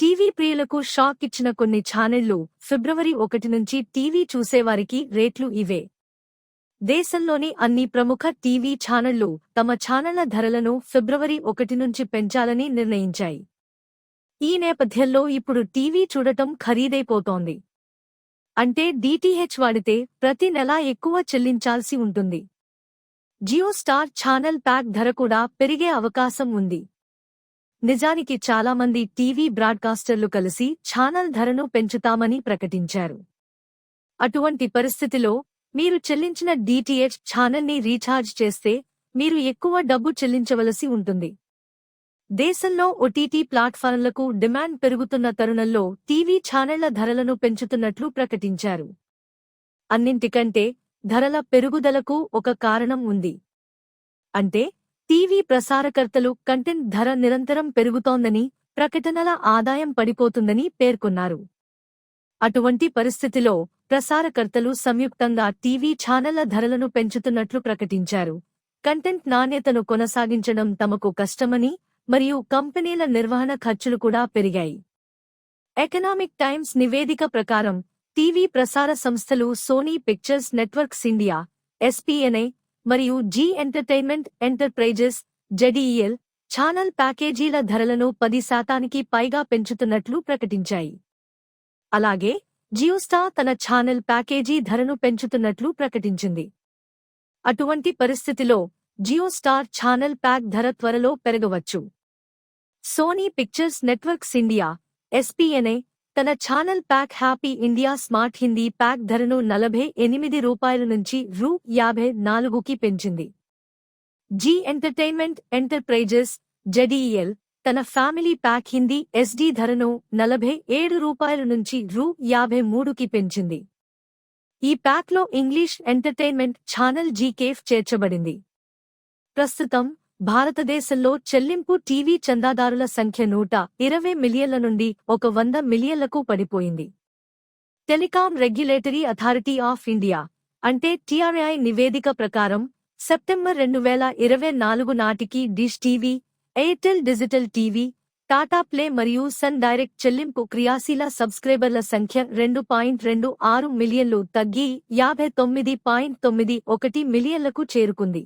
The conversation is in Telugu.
టీవీ ప్రియులకు షాక్ ఇచ్చిన కొన్ని ఛానెళ్ళు ఫిబ్రవరి ఒకటి నుంచి టీవీ చూసేవారికి రేట్లు ఇవే. దేశంలోని అన్ని ప్రముఖ టీవీ ఛానళ్ళు తమ ఛానళ్ళ ధరలను ఫిబ్రవరి ఒకటి నుంచి పెంచాలని నిర్ణయించాయి. ఈ నేపథ్యంలో ఇప్పుడు టీవీ చూడటం ఖరీదైపోతోంది. అంటే డీటీహెచ్ వాడితే ప్రతి నెలా ఎక్కువ చెల్లించాల్సి ఉంటుంది. జియో స్టార్ ఛానల్ ప్యాక్ ధర కూడా పెరిగే అవకాశం ఉంది. నిజానికి చాలామంది టీవీ బ్రాడ్కాస్టర్లు కలిసి ఛానల్ ధరను పెంచుతామని ప్రకటించారు. అటువంటి పరిస్థితిలో మీరు చెల్లించిన డీటీహెచ్ ఛానల్ని రీఛార్జ్ చేస్తే మీరు ఎక్కువ డబ్బు చెల్లించవలసి ఉంటుంది. దేశంలో ఓటీటీ ప్లాట్ఫారంలకు డిమాండ్ పెరుగుతున్న తరుణంలో టీవీ ఛానళ్ళ ధరలను పెంచుతున్నట్లు ప్రకటించారు. అన్నింటికంటే ధరల పెరుగుదలకు ఒక కారణం ఉంది. అంటే టీవీ ప్రసారకర్తలు కంటెంట్ ధర నిరంతరం పెరుగుతోందని ప్రకటనల ఆదాయం పడిపోతుందని పేర్కొన్నారు. అటువంటి పరిస్థితిలో ప్రసారకర్తలు సంయుక్తంగా టీవీ ఛానళ్ళ ధరలను పెంచుతున్నట్లు ప్రకటించారు. కంటెంట్ నాణ్యతను కొనసాగించడం తమకు కష్టమని మరియు కంపెనీల నిర్వహణ ఖర్చులు కూడా పెరిగాయి. ఎకనామిక్ టైమ్స్ నివేదిక ప్రకారం టీవీ ప్రసార సంస్థలు Sony Pictures Networks India SPNI మరియు Zee Entertainment Enterprises ZEEL channel ప్యాకేజీల ధరలను పది శాతానికి పైగా పెంచుతున్నట్లు ప్రకటించాయి. అలాగే జియోస్టార్ తన ఛానల్ ప్యాకేజీ ధరను పెంచుతున్నట్లు ప్రకటించింది. అటువంటి పరిస్థితిలో జియోస్టార్ ఛానల్ ప్యాక్ ధర త్వరలో పెరగవచ్చు. Sony Pictures Networks India SPNI తన channel pack Happy India Smart Hindi pack ధరను నలభై ఎనిమిది రూపాయల నుంచి రూ యాభై నాలుగుకి పెంచింది. జీ ఎంటర్టైన్మెంట్ ఎంటర్ప్రైజెస్ జెడిఈఎల్ తన ఫ్యామిలీ ప్యాక్ హిందీ ఎస్డీ ధరను నలభై ఏడు రూపాయల నుంచి రూ యాభై మూడుకి పెంచింది. ఈ ప్యాక్లో ఇంగ్లీష్ ఎంటర్టైన్మెంట్ ఛానల్ జీకేఫ్ చేర్చబడింది. ప్రస్తుతం భారతదేశంలో చెల్లింపు టీవీ చందాదారుల సంఖ్య నూట ఇరవై మిలియన్ల నుండి ఒక వంద మిలియన్లకు పడిపోయింది. Telecom regulatory authority of India అంటే టీఆర్ఐ నివేదిక ప్రకారం సెప్టెంబర్ రెండు వేల ఇరవై నాలుగు నాటికి Dish TV Airtel Digital TV Tata Play మరియు సన్ డైరెక్ట్ చెల్లింపు క్రియాశీల సబ్స్క్రైబర్ల సంఖ్య రెండు పాయింట్ రెండు ఆరు మిలియన్లు తగ్గి యాభై తొమ్మిది పాయింట్ తొమ్మిది ఒకటి మిలియన్లకు చేరుకుంది.